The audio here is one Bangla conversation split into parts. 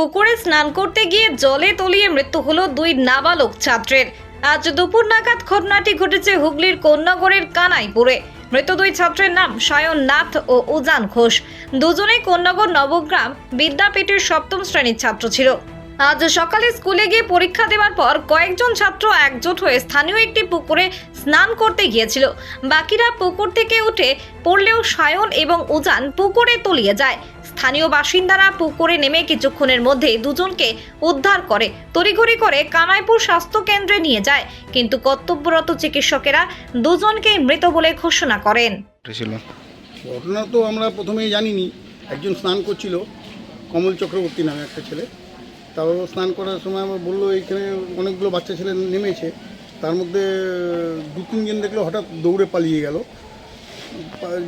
পুকুরে স্নান করতে গিয়ে জলে তলিয়ে মৃত্যু হলো দুই নাবালক ছাত্রের। আজ দুপুর নাগাদ ঘটনাটি ঘটেছে হুগলির কন্যাগড়ের কানাইপুরে। মৃত দুই ছাত্রের নাম সায়ন নাথ ও উজান ঘোষ। দুজনেই কন্যাগড় নবগ্রাম বিদ্যাপীঠের সপ্তম শ্রেণির ছাত্র ছিল। আজ সকালে স্কুলে গিয়ে পরীক্ষা দেওয়ার পর কয়েকজন ছাত্র একজোট হয়ে স্থানীয় একটি পুকুরে স্নান করতে গিয়েছিল। বাকিরা পুকুর থেকে উঠে পড়লেও সায়ন এবং উজান পুকুরে তলিয়ে যায়। স্থানীয় বাসিন্দারা পুকুরে নেমে কিছুক্ষণের মধ্যে দুজনকে উদ্ধার করে, তড়িঘড়ি করে কানাইপুর স্বাস্থ্য কেন্দ্রে নিয়ে যায়। কিন্তু কর্তব্যরত চিকিৎসকেরা দুজনকে মৃত বলে ঘোষণা করেন। ঘটনা তো আমরা প্রথমেই জানিনি। একজন স্নান করছিল, কমল চক্রবর্তী নামে একটা ছেলে। তাও স্নান করার সময় আমার বলল, এইখানে অনেকগুলো বাচ্চা ছেলে নেমেছে। তার মধ্যে দু তিনজন দেখল হঠাৎ দৌড়ে পালিয়ে গেল,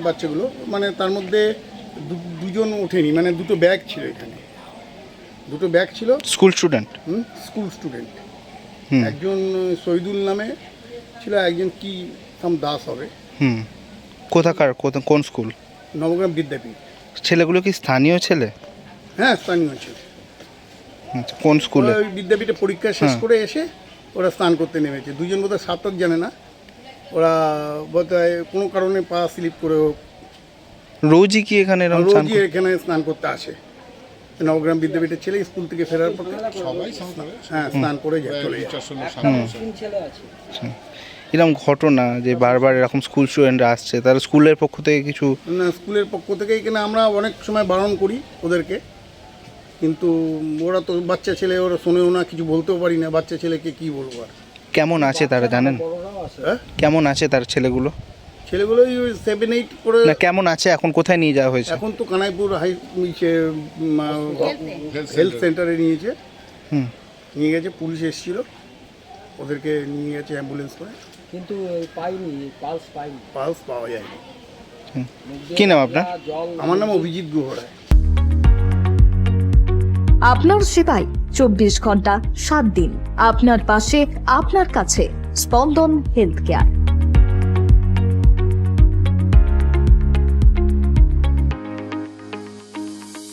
বাচ্চাগুলো। মানে তার মধ্যে দুজন ওঠেনি মানে দুটো ব্যাগ ছিল এখানে। দুটো ব্যাগ ছিল। School student? Hmm, school student. একজন শহীদুল নামে ছিল একজন কি সাম দাস হবে। হুম। কোথাকার কোথা- কোন স্কুল? নবগ্রাম বিদ্যাপীঠ। ছেলেগুলো কি স্থানীয় ছেলে? হ্যাঁ স্থানীয় ছেলে। আচ্ছা, কোন স্কুলে? ওই বিদ্যাপীঠে পরীক্ষা শেষ হ্যাঁ। করে এসে ওরা স্নান করতে নেমেছে। দুজন বোধহয় সাঁতার জানে না। ওরা বোধহয় কোনো কারণে পা স্লিপ করে রোজই কি এখানে এরকম স্নান রোজই এখানে স্নান করতে আসে। নবগ্রাম বিদ্যাপীঠের ছেলে স্কুল থেকে ফেরার পর হ্যাঁ স্নান করে যায় চলে যায়। আচ্ছা। এরকম ঘটনা যে বারবার এরকম স্কুল স্টুডেন্টরা আসছে তারা স্কুলের পক্ষ থেকে কিছু না স্কুলের পক্ষ থেকে এখানে আমরা অনেক সময় বারণ করি ওদেরকে। কিন্তু ওরা তো বাচ্চা ছেলে ওরা শোনেও না কিছু বলতেও পারি না বাচ্চা ছেলেকে কি বলব আর। কেমন আছে তারা জানেন? হ্যাঁ? কেমন আছে তার ছেলেগুলো? ছেলেগুলোই সেভেন এইট করে না কেমন আছে? এখন কোথায় নিয়ে যাওয়া হয়েছে? এখন তো কানাইপুর হাই হেলথ সেন্টারে নিয়েছে। হুম। নিয়ে গেছে পুলিশ এসেছিল। ওদেরকে নিয়ে গেছে অ্যাম্বুলেন্স করে। কিন্তু পাইনি পালস পাইনি। পালস পাওয়া যায়নি কি নাম আপনার? আমার নাম অভিজিৎ গুহ রায় আপনার সেবায় চব্বিশ ঘণ্টা সাত দিন। আপনার পাশে আপনার কাছে স্পন্দন হেলথ কেয়ার